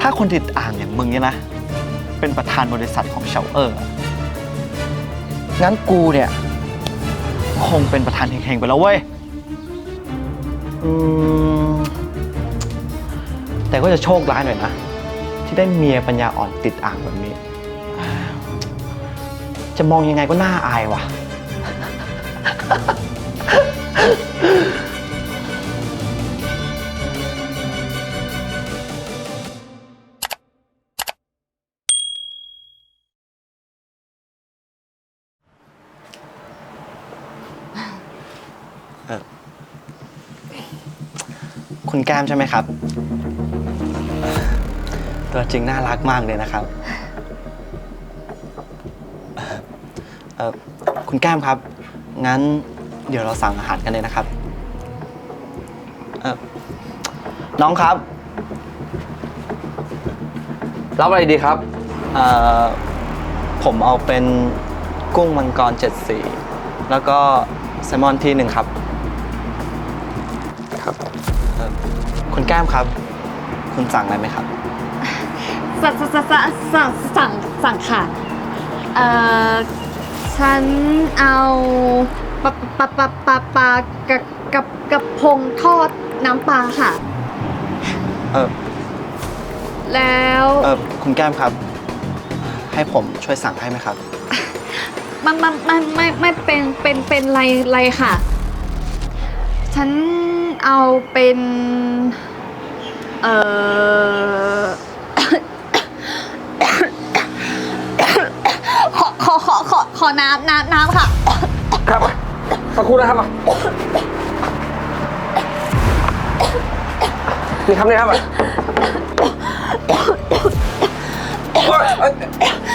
ถ้าคนติดอ่างอย่างมึงเนี่ยนะ เป็นประธานบริษัทของเฉาเออร์อะงั้นกูเนี่ย คงเป็นประธานเฮงๆไปแล้วเว้ยอืมแต่ก็จะโชคร้ายหน่อยนะ ที่ได้เมียปัญญาอ่อนติดอ่างแบบนี้ จะมองยังไงก็น่าอายว่ะ คุณแก้มใช่ไหมครับ ตัวจริงน่ารักมากเลยนะครับเอ่อเอ่อคุณแก้มครับ งั้นเดี๋ยวเราสั่งอาหารกันเลยนะครับเอ่อน้องครับรับอะไรดีครับ เอ่อผมเอาเป็นกุ้งมังกรเจ็ดสี แล้วก็แซลมอนที่หนึ่งครับ ครับเอ่อ คุณแก้มครับ คุณสั่งอะไรไหมครับ สั่งสั่งสั่งสั่งสั่งสั่งค่ะเอ่อฉันเอาปลาปลาปลาปลาปลากระกับกระพงทอดน้ำปลาค่ะ เออแล้วเออคุณแก้มครับ ให้ผมช่วยสั่งให้ไหมครับ มันมันมันไม่ไม่เป็นเป็นเป็นไรไรค่ะ ฉัน เอาเป็นเอ่อขอขอขอขอขอน้ำน้ำน้ำค่ะ ครับสักครู่นะครับนี่ครับนี่ครับโอ้ยเอ้ย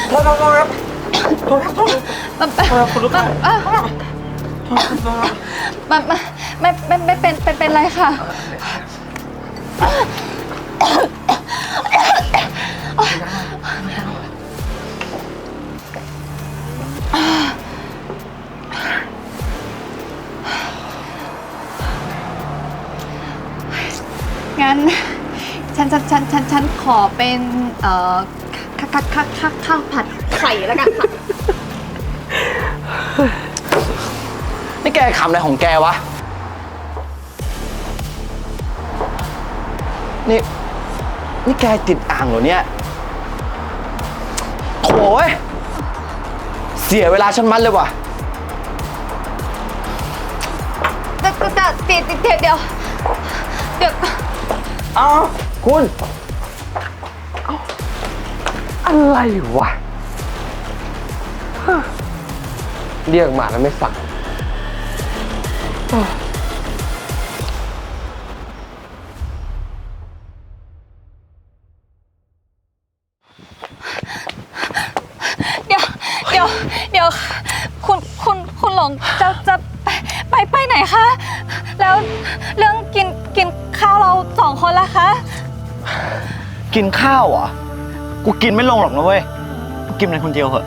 โทษครับโทษครับโทษครับโทษครับ มันเป็นมันเอ่อมันมัน ไม่ไม่ไม่เป็นเป็นเป็นไรค่ะ งั้น ฉันฉันฉันฉันฉันขอเป็นเอ่อข้าวข้าวข้าวข้าวผัดไข่แล้วกันค่ะ นี่แกขำอะไรของแกวะ นี่ นี่แกติดอ่างเหรอเนี่ยโถ่เว้ยเสียเวลาฉันมันเลยว่ะเดี๋ยวเดี๋ยวเดี๋ยวเดี๋ยวเดี๋ยวเอาคุณเอาอะไรวะฮะเรียกมาแล้วไม่สั่งเคุณคุณหลงจะจะไปไปไปไหนคะ แล้วเรื่องกินกินข้าวเราสองคนละคะ กินข้าวเหรอกูกินไม่ลงหรอกนะเว้ยกูกินมันคนเดียวเหอะ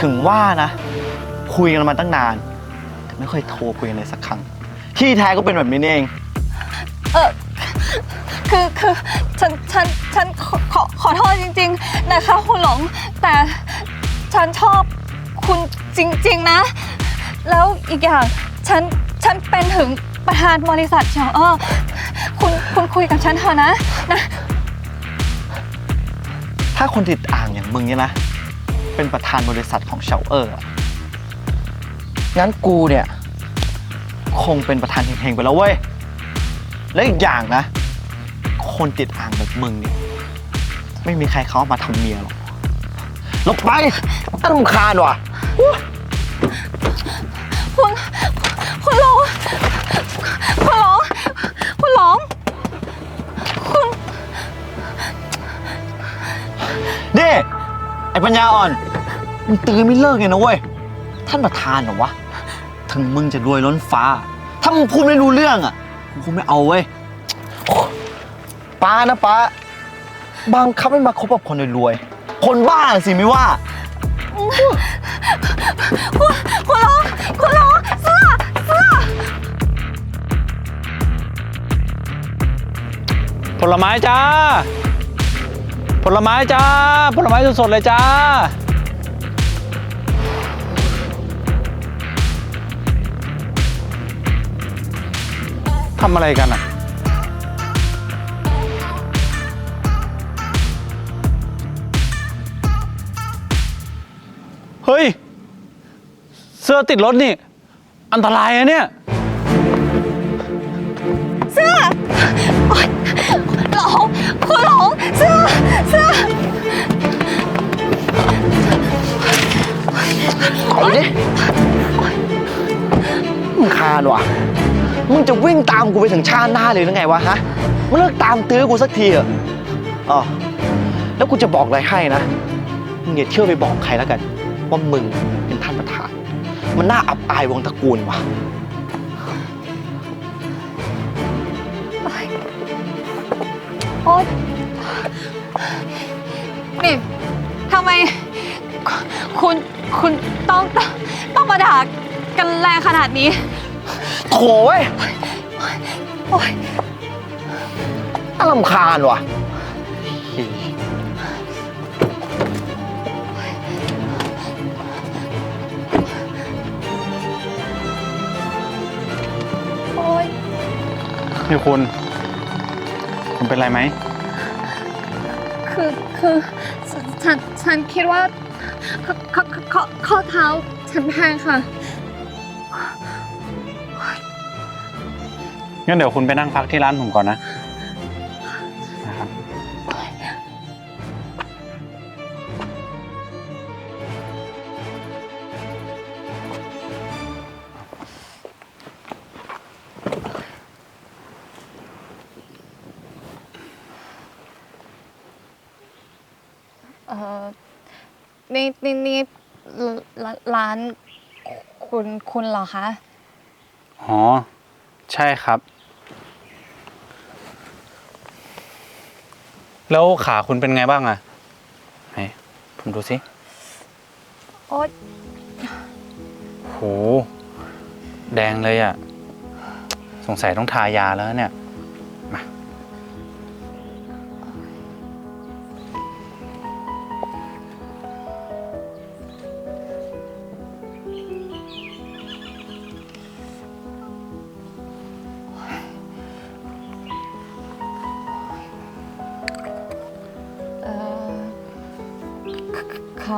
ถึงว่านะ คุยกันมาตั้งนาน แต่ไม่เคยโทรคุยกันเลยสักครั้ง ที่แท้ก็เป็นแบบนี้นี่เอง เออคือคือฉันฉันฉันขอขอขอโทษจริง ๆ นะคะ คุณหลงแต่ฉันชอบคุณ จริง ๆ นะ แล้วอีกอย่างฉันฉันเป็นถึงประธานบริษัทเชียวอ้อคุณคุณคุยกับฉันเถอะนะนะ ถ้าคนติดอ่างอย่างมึงเนี่ยนะ เป็นประธานบริษัทของเฉาเออร์อะงั้นกูเนี่ย คงเป็นประธานเฮงๆไปแล้วเว้ย และอีกอย่างนะ คนติดอ่างแบบมึงเนี่ย ไม่มีใครเขาเอามาทำเมียหรอก หลบไปน่ารำคาญว่ะ คุณ คุณหลงคุณหลงคุณหลงคุณ นี่ ไอ้ปัญญาอ่อน มึงตื่นไม่เลิกไงนะเว้ย ท่านประธานเหรอวะ ถึงมึงจะรวยล้นฟ้า ถ้ามึงพูดไม่รู้เรื่องอะกูคงไม่เอาเว้ยป้านะป้าบังคับให้มาคบกับคนรวยๆ คนบ้าสิไม่ว่า คุณคุณหลงคุณหลงเสื้อเสื้อผลไม้จ้า ผลไม้จ้า ผลไม้สดๆเลยจ้า ทำอะไรกันอะ เฮ้ย เสื้อติดรถนี่ อันตรายอะเนี่ย เสื้อโอ๊ยหลงคุณหลงเสื้อ เสื้อถอยดิมึงคานว่ะ มึงจะวิ่งตามกูไปถึงชาติหน้าเลยหรือไงวะฮะมึงเลิกตามตื้อกูสักทีเถอะอ๋อแล้วกูจะบอกอะไรให้นะ มึงอย่าเที่ยวไปบอกใครแล้วกัน ว่ามึงเป็นท่านประธาน มันน่าอับอายวงตระกูลว่ะ โอ๊ยนี่ทำไมคุณคุณต้องต้องต้องมาด่ากันแรงขนาดนี้ โถ่เว้ยโอ๊ย น่ารำคาญว่ะ นี่คุณ คุณเป็นไรไหม คือคือฉนฉันฉันคิดว่าข้อข้อข้อข้อเท้าฉันแพงค่ะ งั้นเดี๋ยวคุณไปนั่งพักที่ร้านผมก่อนนะ คุณคุณเหรอคะ อ๋อ ใช่ครับ แล้วขาคุณเป็นไงบ้างอะไหนผมดูสิโอ๊ยโหแดงเลยอะสงสัยต้องทายาแล้วเนี่ย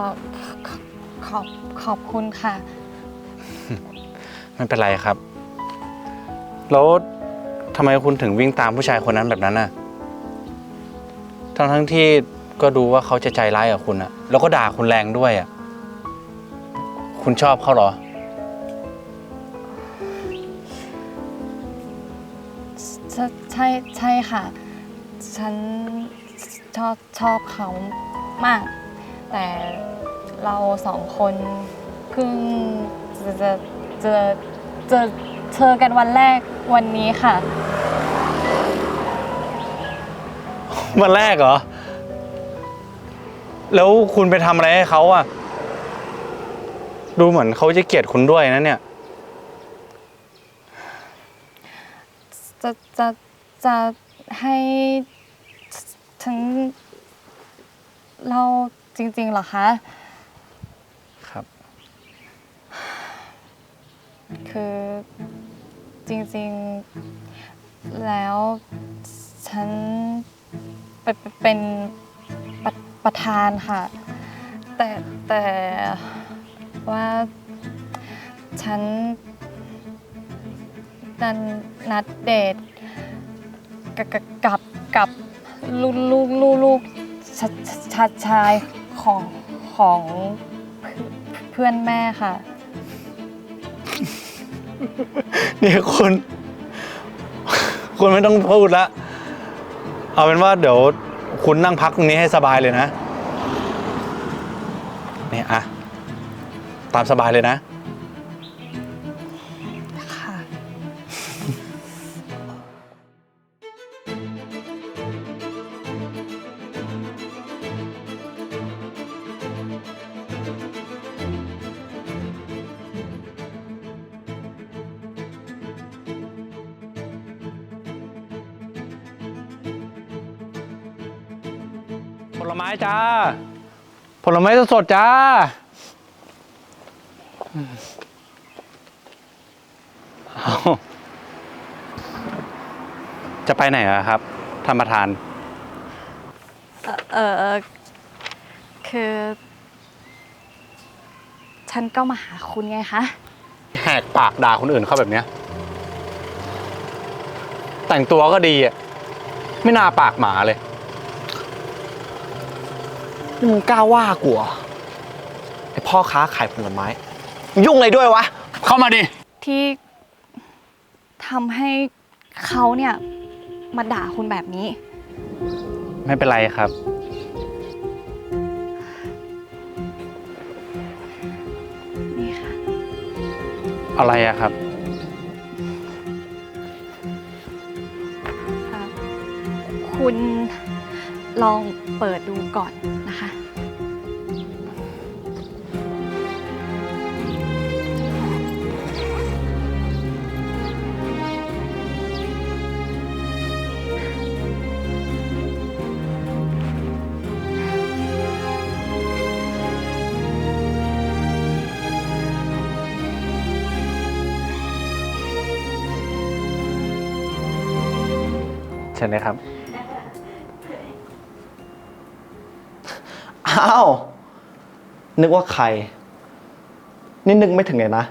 อบขอบขอบคุณค่ะ ไม่เป็นไรครับ แล้วทำไมคุณถึงวิ่งตามผู้ชายคนนั้นแบบนั้นน่ะ ทั้งทั้งๆที่ก็ดูว่าเขาจะใจร้ายกับคุณอะแล้วก็ด่าคุณแรงด้วยอะคุณชอบเขาเหรอ ใช่ใช่ใช่ค่ะ ฉันชอบชอบเขามาก แต่เราสองคนเพิ่งจะจะจะจะเจอกันวันแรกวันนี้ค่ะ วันแรกเหรอ แล้วคุณไปทำอะไรให้เขาอะดูเหมือนเขาจะเกลียดคุณด้วยนะเนี่ย จะจะจะให้ฉันเล่า จริงๆเหรอคะ ครับ คือจริงๆแล้วฉันเป็นเป็นประประธานค่ะ แต่แต่ว่าฉันนันนัดเดทกับกับกับกับลูกลูกลูกลูกชาชาชาย ของของเพื่อนแม่ค่ะ เนี่ยคุณ คุณไม่ต้องพูดละ เอาเป็นว่าเดี๋ยวคุณนั่งพักตรงนี้ให้สบายเลยนะ เนี่ยอะตามสบายเลยนะ คลไม้จ้า ผลไม้สดๆจ้าอืมเอาจะไปไหนอะครับท่านประธาน เออเออเออคือ ฉันก็มาหาคุณไงคะ แหกปากด่าคนอื่นเขาแบบเนี้ย แต่งตัวก็ดีอะไม่น่าปากหมาเลย นี่มึงกล้าว่ากูเหรอไอพ่อค้าขายผลไม้มึงยุ่งอะไรด้วยวะ เข้ามาดิ ที่ทำให้เขาเนี่ย มาด่าคุณแบบนี้ ไม่เป็นไรครับ นี่ค่ะ อะไรอะครับอะคุณลองเปิดดูก่อน ชิญเลยครับอ้าวนึกว่าใคร นี่นึกไม่ถึงเลยนะ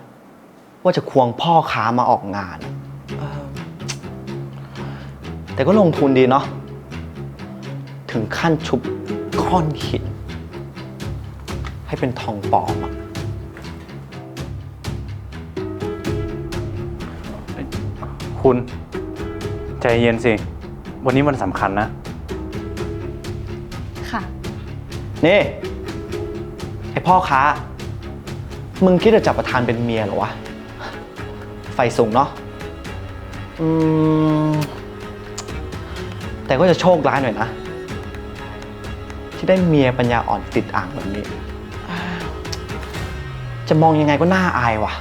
ว่าจะควงพ่อค้ามาออกงานเออแต่ก็ลงทุนดีเนาะถึงขั้นชุบก้อนหินให้เป็นทองปลอมอะคุณ ใจเย็นสิ วันนี้มันสำคัญนะ ค่ะ นี่ ไอพ่อค้า มึงคิดจะจับประธานเป็นเมียเหรอวะ ไฟสูงเนาะอืมแต่ก็จะโชคร้ายหน่อยนะ ที่ได้เมียปัญญาอ่อนติดอ่างแบบนี้ จะมองยังไงก็น่าอายว่ะ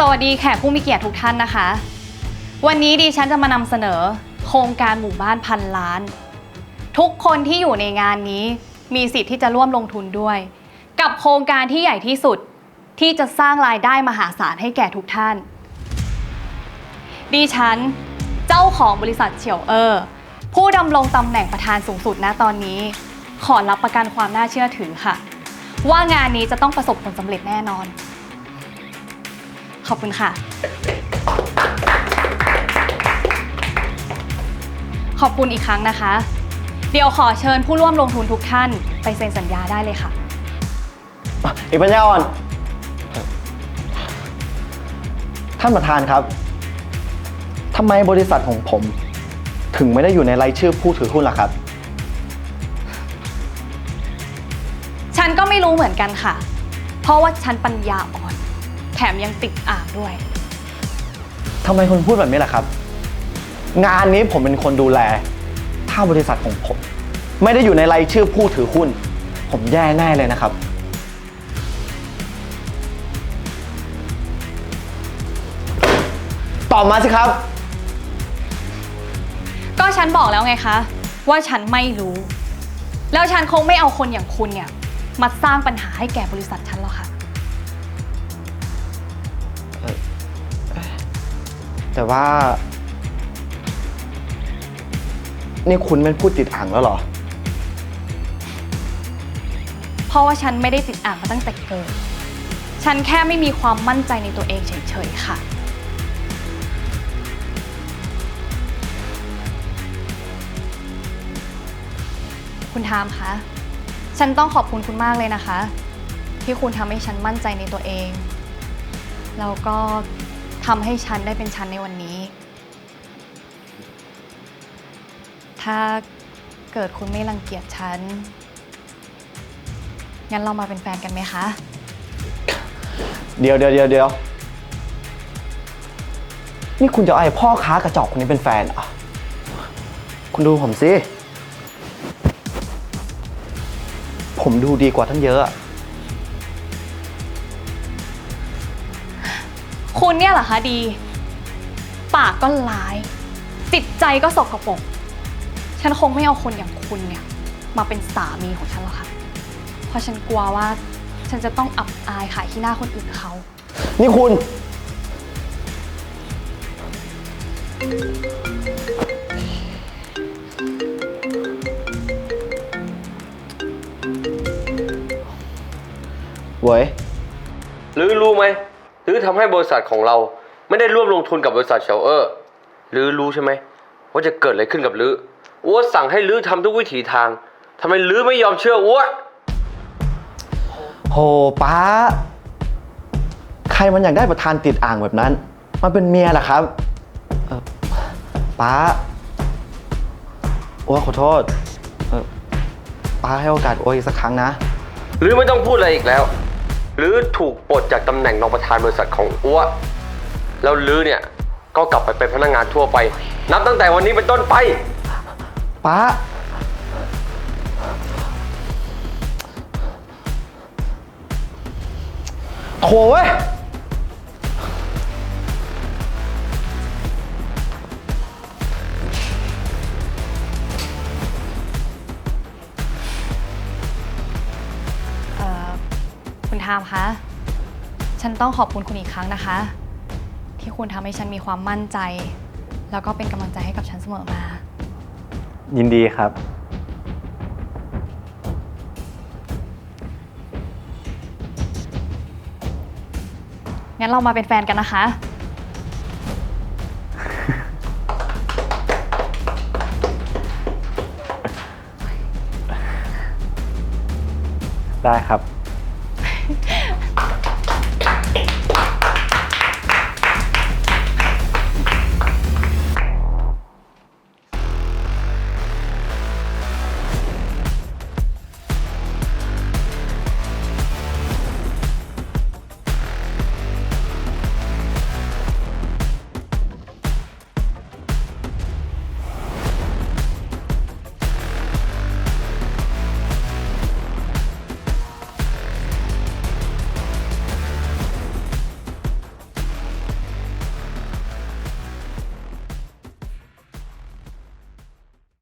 สวัสดีแขกผู้มีเกียรติทุกท่านนะคะ วันนี้ดิฉันจะมานำเสนอ โครงการหมู่บ้านพันล้าน ทุกคนที่อยู่ในงานนี้มีสิทธิ์ที่จะร่วมลงทุนด้วย กับโครงการที่ใหญ่ที่สุดที่จะสร้างรายได้มหาศาลให้แก่ทุกท่าน ดิฉัน เจ้าของบริษัทเฉียวเออร์ผู้ดำรงตำแหน่งประธานสูงสุดณตอนนี้ ขอรับประกันความน่าเชื่อถือค่ะ ว่างานนี้จะต้องประสบผลสำเร็จแน่นอน ขอบคุณค่ะ ขอบคุณอีกครั้งนะคะ เดี๋ยวขอเชิญผู้ร่วมลงทุนทุกท่าน ไปเซ็นสัญญาได้เลยค่ะ ไอ้ปัญญาอ่อน ท่านประธานครับ ทำไมบริษัทของผม ถึงไม่ได้อยู่ในรายชื่อผู้ถือหุ้นล่ะครับ ฉันก็ไม่รู้เหมือนกันค่ะ เพราะว่าฉันปัญญาอ่อน แถมยังติดอ่างด้วย ทำไมคุณพูดแบบนี้ล่ะครับ งานนี้ผมเป็นคนดูแล ถ้าบริษัทของผม ไม่ได้อยู่ในรายชื่อผู้ถือหุ้น ผมแย่แน่เลยนะครับ ตอบมาสิครับ ก็ฉันบอกแล้วไงคะ ว่าฉันไม่รู้ แล้วฉันคงไม่เอาคนอย่างคุณเนี่ยมาสร้างปัญหาให้แก่บริษัทฉันหรอกค่ะ แต่ว่า นี่คุณไม่พูดติดอ่างแล้วเหรอ เพราะว่าฉันไม่ได้ติดอ่างมาตั้งแต่เกิด ฉันแค่ไม่มีความมั่นใจในตัวเองเฉยๆค่ะ คุณทามคะ ฉันต้องขอบคุณคุณมากเลยนะคะ ที่คุณทำให้ฉันมั่นใจในตัวเอง แล้วก็ ทำให้ฉันได้เป็นฉันในวันนี้ ถ้าเกิดคุณไม่รังเกียจฉัน งั้นเรามาเป็นแฟนกันไหมคะ เดี๋ยวเดี๋ยวเดี๋ยวเดี๋ยวนี่คุณจะเอาไอ้พ่อค้ากระจอกคนนี้เป็นแฟนเหรอคุณดูผมสิ ผมดูดีกว่าท่านเยอะอะ คุณเนี่ยเหรอคะดี ปากก็ร้าย จิตใจก็สกปรกฉันคงไม่เอาคนอย่างคุณเนี่ย มาเป็นสามีของฉันหรอกค่ะเพราะฉันกลัวว่า ฉันจะต้องอับอายขายที่หน้าคนอื่นเขา นี่คุณ เว้ย หรือรู้ไหม หรือทำให้บริษัทของเราไม่ได้ร่วมลงทุนกับบริษัทเชลเออร์หรือรู้ใช่ไหมว่าจะเกิดอะไรขึ้นกับลืออ้วสั่งให้ลือทำทุกวิถีทางทำไมลือไม่ยอมเชื่ออ้วโหป้า ใครมันอยากได้ประธานติดอ่างแบบนั้น มันเป็นเมียเหรอครับเออป้าโอ้ขอโทษเออป้าให้โอกาสโอ้อีกสักครั้งนะ หรือไม่ต้องพูดอะไรอีกแล้ว หรือถูกปลดจากตำแหน่งรองประธานบริษัทของอ้วแล้วลือเนี่ยก็กลับไปเป็นพนักงานทั่วไป นับตั้งแต่วันนี้เป็นต้นไป ป้า โถเว้ย คุณทามคะ ฉันต้องขอบคุณคุณอีกครั้งนะคะ ที่คุณทำให้ฉันมีความมั่นใจ แล้วก็เป็นกำลังใจให้กับฉันเสมอมา ยินดีครับ งั้นเรามาเป็นแฟนกันนะคะ ได้ครับ